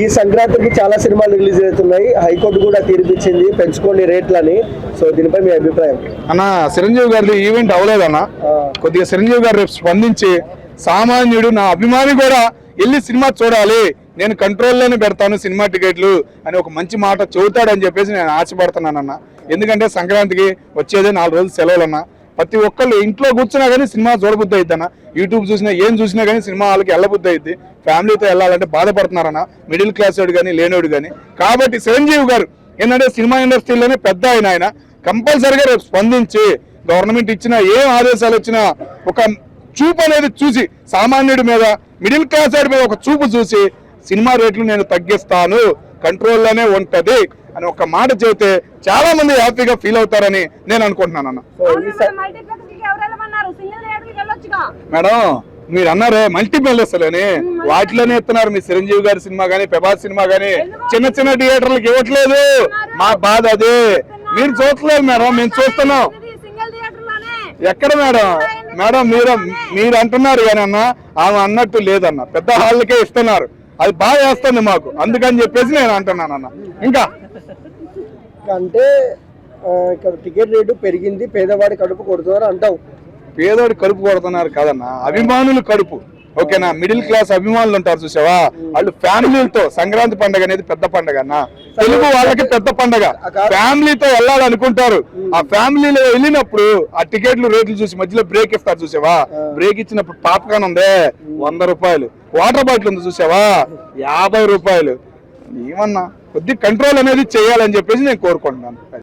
ఈ సంక్రాంతికి చాలా సినిమాలు రిలీజ్ అవుతున్నాయి. హైకోర్టు కూడా తీర్పిచ్చింది పెంచుకోండి రేట్లని. సో దీనిపై మీ అభిప్రాయం. అన్న చిరంజీవి గారిది ఈవెంట్ అవ్వలేదన్న. కొద్దిగా చిరంజీవి గారు రేపు స్పందించి సామాన్యుడు నా అభిమాని కూడా వెళ్ళి సినిమా చూడాలి. నేను కంట్రోల్లోనే పెడతాను సినిమా టికెట్లు అని ఒక మంచి మాట చెబుతాడని చెప్పేసి నేను ఆశపడుతున్నానన్న. ఎందుకంటే సంక్రాంతికి వచ్చేదే నాలుగు రోజులు సెలవులన్న. ప్రతి ఒక్కళ్ళు ఇంట్లో కూర్చున్నా కానీ సినిమా చూడబుద్ధి అవుతానా యూట్యూబ్ చూసినా ఏం చూసినా కానీ సినిమా వాళ్ళకి వెళ్ళబుద్ధి అవుద్ది ఫ్యామిలీతో వెళ్ళాలంటే బాధపడుతున్నారన్న మిడిల్ క్లాస్ వాడు కానీ లేనివాడు కానీ. కాబట్టి చిరంజీవి గారు ఏంటంటే సినిమా ఇండస్ట్రీలోనే పెద్ద ఆయన ఆయన. కంపల్సరిగా రేపు స్పందించి గవర్నమెంట్ ఇచ్చిన ఏం ఆదేశాలు వచ్చినా ఒక చూపు అనేది చూసి సామాన్యుడి మీద మిడిల్ క్లాస్ వాడి మీద ఒక చూపు చూసి సినిమా రేట్లు నేను తగ్గిస్తాను. కంట్రోల్లోనే ఉంటది అని ఒక మాట చెబితే చాలా మంది హ్యాపీగా ఫీల్ అవుతారని నేను అనుకుంటున్నాను అన్న. మేడం మీరు అన్నారే మల్టీప్లెక్స్ అని. వాటిలోనే ఇస్తున్నారు మీ చిరంజీవి గారి సినిమా గానీ ప్రభాస్ సినిమా గానీ. చిన్న చిన్న థియేటర్లకు ఇవ్వట్లేదు. మా బాధ అదే. మీరు చూడట్లేదు మేడం మేము చూస్తున్నాం. సింగిల్ థియేటర్లోనే ఎక్కడ మేడం? మేడం మీరు మీరు అంటున్నారు కానీ అన్న ఆమె అన్నట్టు లేదన్న. పెద్ద హాళ్ళకే ఇస్తున్నారు. అది బాగా వేస్తుంది మాకు. అందుకని చెప్పేసి నేను అంటున్నాను అన్న. ఇంకా? అంటే ఇక్కడ టికెట్ రేటు పెరిగింది పేదవాడి కడుపు కొడుతున్నారు అంటావు. పేదోడి కడుపు కొడుతున్నారు కదన్న అభిమానులు కడుపు. ఓకేనా? మిడిల్ క్లాస్ అభిమానులు ఉంటారు చూసావా వాళ్ళు ఫ్యామిలీలతో సంక్రాంతి పండగ అనేది పెద్ద పండగ అన్న. తెలుగు వాళ్ళకి పెద్ద పండగ. ఫ్యామిలీతో వెళ్ళాలనుకుంటారు. ఆ ఫ్యామిలీలో వెళ్ళినప్పుడు ఆ టికెట్లు రేట్లు చూసి మధ్యలో బ్రేక్ ఇస్తారు చూసావా బ్రేక్ ఇచ్చినప్పుడు పాప్కార్న్ ఉందే? వంద రూపాయలు. వాటర్ బాటిల్ ఉంది చూసావా యాభై రూపాయలు. ఏమన్నా కొద్ది కంట్రోల్ అనేది చేయాలని చెప్పేసి నేను కోరుకుంటున్నాను.